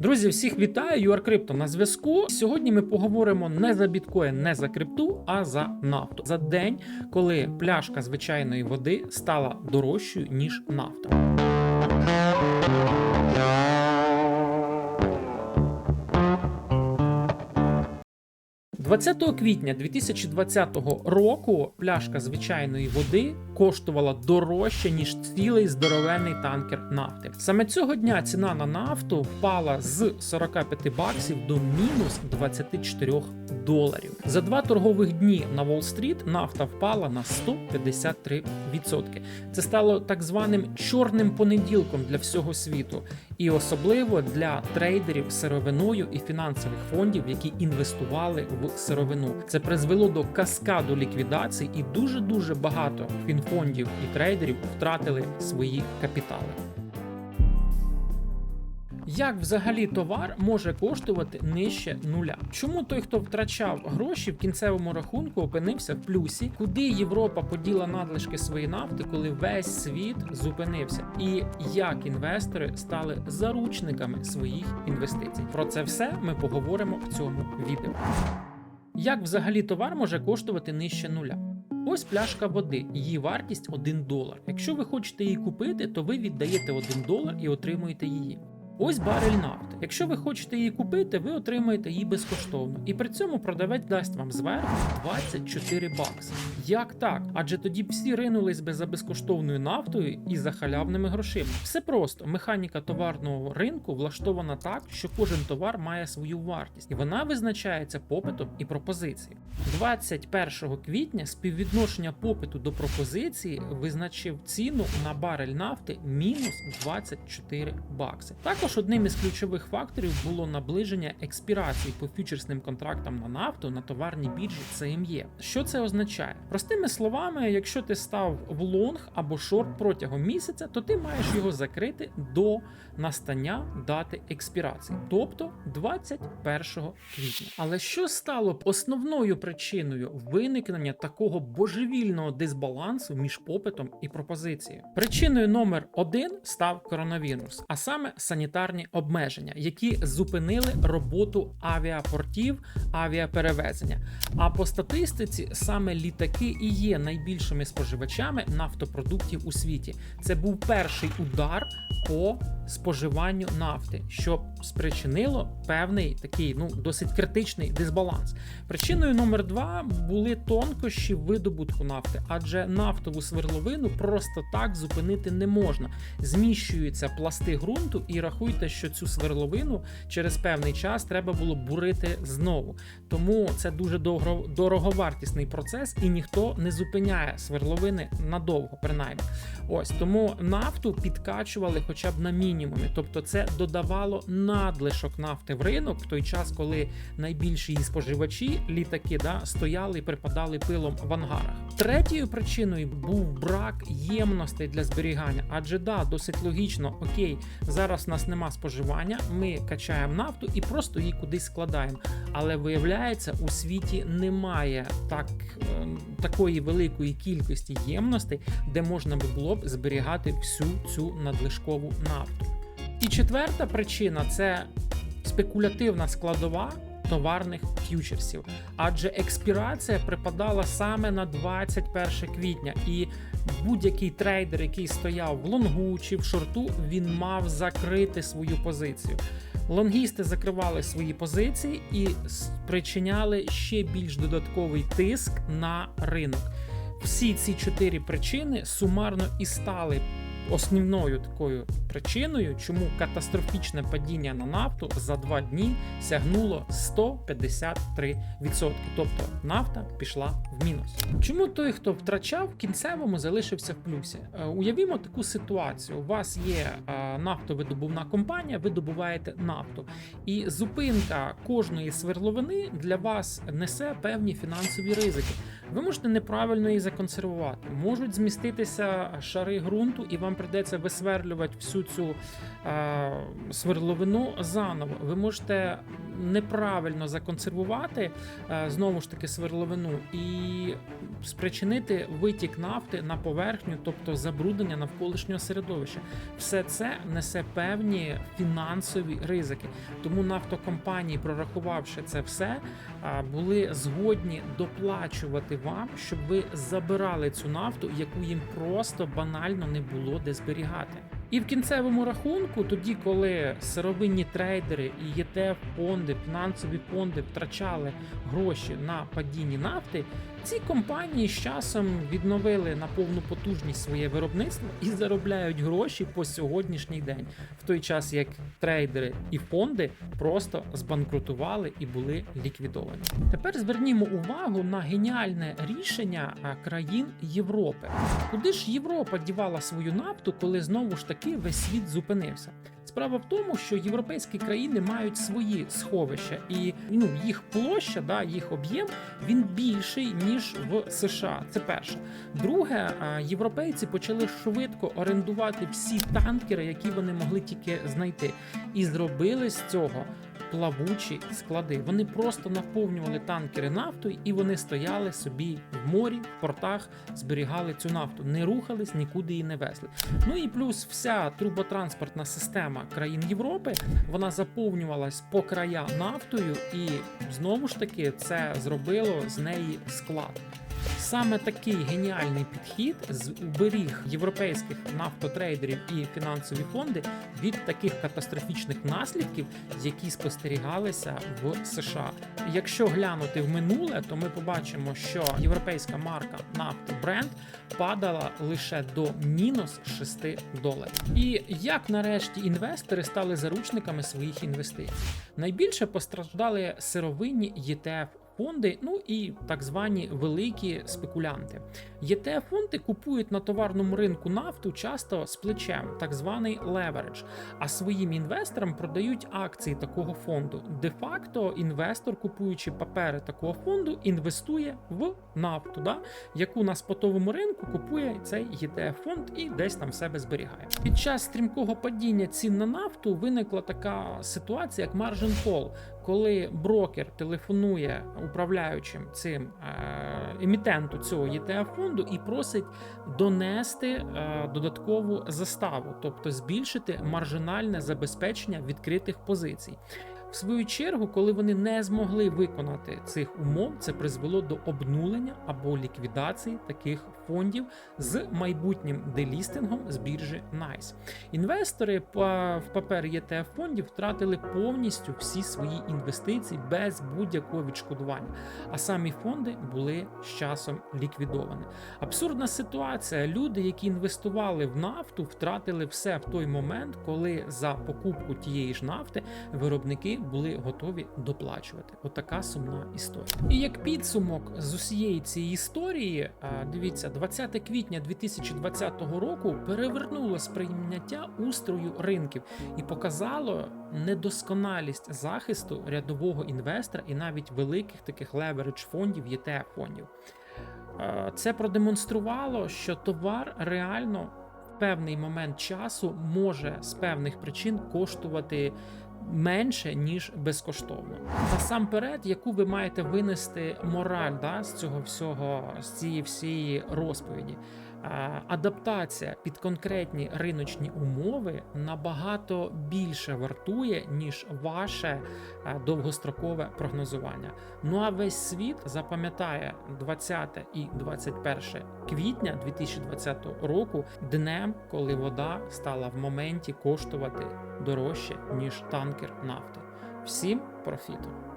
Друзі, всіх вітаю! UrCrypto на зв'язку. Сьогодні ми поговоримо не за біткоін, не за крипту, а за нафту. За день, коли пляшка звичайної води стала дорожчою ніж нафта. 20 квітня 2020 року пляшка звичайної води коштувала дорожче ніж цілий здоровенний танкер нафти. Саме цього дня ціна на нафту впала з 45 баксів до мінус 24 доларів. За два торгових дні на Уолл-стріт нафта впала на 153%. Це стало так званим чорним понеділком для всього світу, і особливо для трейдерів сировиною і фінансових фондів, які інвестували в сировину. Це призвело до каскаду ліквідацій, і дуже дуже багато фінфондів і трейдерів втратили свої капітали. Як взагалі товар може коштувати нижче нуля? Чому той, хто втрачав гроші в кінцевому рахунку, опинився в плюсі? Куди Європа поділа надлишки своєї нафти, коли весь світ зупинився? І як інвестори стали заручниками своїх інвестицій? Про це все ми поговоримо в цьому відео. Як взагалі товар може коштувати нижче нуля? Ось пляшка води, її вартість 1 долар. Якщо ви хочете її купити, то ви віддаєте 1 долар і отримуєте її. Ось барель нафти. Якщо ви хочете її купити, ви отримаєте її безкоштовно. І при цьому продавець дасть вам зверху 24 бакси. Як так? Адже тоді б всі ринулись би за безкоштовною нафтою і за халявними грошима. Все просто механіка товарного ринку влаштована так, що кожен товар має свою вартість, і вона визначається попитом і пропозицією. 21 квітня співвідношення попиту до пропозиції визначив ціну на барель нафти мінус 24 бакси. Також одним із ключових факторів було наближення експірації по фьючерсним контрактам на нафту на товарній біржі CME. Що це означає? Простими словами, якщо ти став в лонг або шорт протягом місяця, то ти маєш його закрити до настання дати експірації, тобто 21 квітня. Але що стало б основною причиною виникнення такого божевільного дисбалансу між попитом і пропозицією? Причиною номер один став коронавірус, а саме санітарні обмеження, які зупинили роботу авіапортів, авіаперевезення. А по статистиці саме літаки і є найбільшими споживачами нафтопродуктів у світі. Це був перший удар по споживанню нафти, що спричинило певний такий ну досить критичний дисбаланс. Причиною номер два були тонкощі видобутку нафти, адже нафтову сверловину просто так зупинити не можна. Зміщуються пласти ґрунту, і рахуйте, що цю сверловину через певний час треба було бурити знову. Тому це дуже дорого, дороговартісний процес, і ніхто не зупиняє сверловини надовго, принаймні. Ось тому нафту підкачували хоча б на мінімумі, тобто це додавало надлишок нафти в ринок в той час, коли найбільші її споживачі, літаки, да, стояли і припадали пилом в ангарах. Третьою причиною був брак ємностей для зберігання, адже да, досить логічно, окей, зараз у нас нема споживання, ми качаємо нафту і просто її кудись складаємо. Але виявляється, у світі немає так, е, такої великої кількості ємностей, де можна було б зберігати всю цю надлишкову нафту. І четверта причина це спекулятивна складова. Товарних ф'ючерсів, адже експірація припадала саме на 21 квітня, і будь-який трейдер, який стояв в лонгу чи в шорту, він мав закрити свою позицію. Лонгісти закривали свої позиції і спричиняли ще більш додатковий тиск на ринок. Всі ці чотири причини сумарно і стали основною такою причиною, чому катастрофічне падіння на нафту за два дні сягнуло 153%. Тобто нафта пішла мінус. Чому той, хто втрачав, в кінцевому залишився в плюсі? Е, Уявімо таку ситуацію: у вас є е, нафтовидобувна компанія, ви добуваєте нафту, і зупинка кожної сверловини для вас несе певні фінансові ризики. Ви можете неправильно її законсервувати, можуть зміститися шари ґрунту, і вам придеться висверлювати всю цю е, сверловину заново. Ви можете неправильно законсервувати е, знову ж таки сверловину і спричинити витік нафти на поверхню, тобто забруднення навколишнього середовища. Все це несе певні фінансові ризики. Тому нафтокомпанії, прорахувавши це все, були згодні доплачувати вам, щоб ви забирали цю нафту, яку їм просто банально не було де зберігати. І в кінцевому рахунку, тоді, коли сировинні трейдери і єтф фонди, фінансові фонди втрачали гроші на падінні нафти, ці компанії з часом відновили на повну потужність своє виробництво і заробляють гроші по сьогоднішній день, в той час як трейдери і фонди просто збанкрутували і були ліквідовані. Тепер звернімо увагу на геніальне рішення країн Європи. Куди ж Європа дівала свою нафту, коли знову ж таки весь світ зупинився? Справа в тому, що європейські країни мають свої сховища, і ну їх площа, да, їх об'єм він більший ніж в США. Це перше. Друге, європейці почали швидко орендувати всі танкери, які вони могли тільки знайти, і зробили з цього. Плавучі склади. Вони просто наповнювали танкери нафтою, і вони стояли собі в морі, в портах, зберігали цю нафту, не рухались, нікуди її не везли. Ну і плюс вся труботранспортна система країн Європи вона заповнювалась по края нафтою, і знову ж таки це зробило з неї склад. Саме такий геніальний підхід з- уберіг європейських нафтотрейдерів і фінансові фонди від таких катастрофічних наслідків, які спостерігалися в США. Якщо глянути в минуле, то ми побачимо, що європейська марка нафти Brent падала лише до мінус 6 доларів. І як нарешті інвестори стали заручниками своїх інвестицій? Найбільше постраждали сировинні ETF фонди, ну і так звані великі спекулянти. єтф фонди купують на товарному ринку нафту часто з плечем, так званий левередж, а своїм інвесторам продають акції такого фонду. Де-факто інвестор, купуючи папери такого фонду, інвестує в нафту, да? яку на спотовому ринку купує цей єтф фонд і десь там себе зберігає. Під час стрімкого падіння цін на нафту виникла така ситуація, як margin call, коли брокер телефонує управляючим цим е, емітенту цього ETF фонду і просить донести е, додаткову заставу, тобто збільшити маржинальне забезпечення відкритих позицій. В свою чергу, коли вони не змогли виконати цих умов, це призвело до обнулення або ліквідації таких фондів з майбутнім делістингом з біржі NICE. Інвестори в папер ETF фондів втратили повністю всі свої інвестиції без будь-якого відшкодування, а самі фонди були з часом ліквідовані. Абсурдна ситуація. Люди, які інвестували в нафту, втратили все в той момент, коли за покупку тієї ж нафти виробники були готові доплачувати. Отака сумна історія. І як підсумок з усієї цієї історії, дивіться, 20 квітня 2020 року перевернуло сприйняття устрою ринків і показало недосконалість захисту рядового інвестора і навіть великих таких левередж фондів, ETF фондів. Е, Це продемонструвало, що товар реально в певний момент часу може з певних причин коштувати менше ніж безкоштовно. Насамперед, яку ви маєте винести мораль да, з цього всього, з цієї всієї розповіді. Е, Адаптація під конкретні риночні умови набагато більше вартує, ніж ваше е, довгострокове прогнозування. Ну а весь світ запам'ятає 20 і 21 квітня 2020 року днем, коли вода стала в моменті коштувати дорожче ніж танкер нафти. Всім профіту!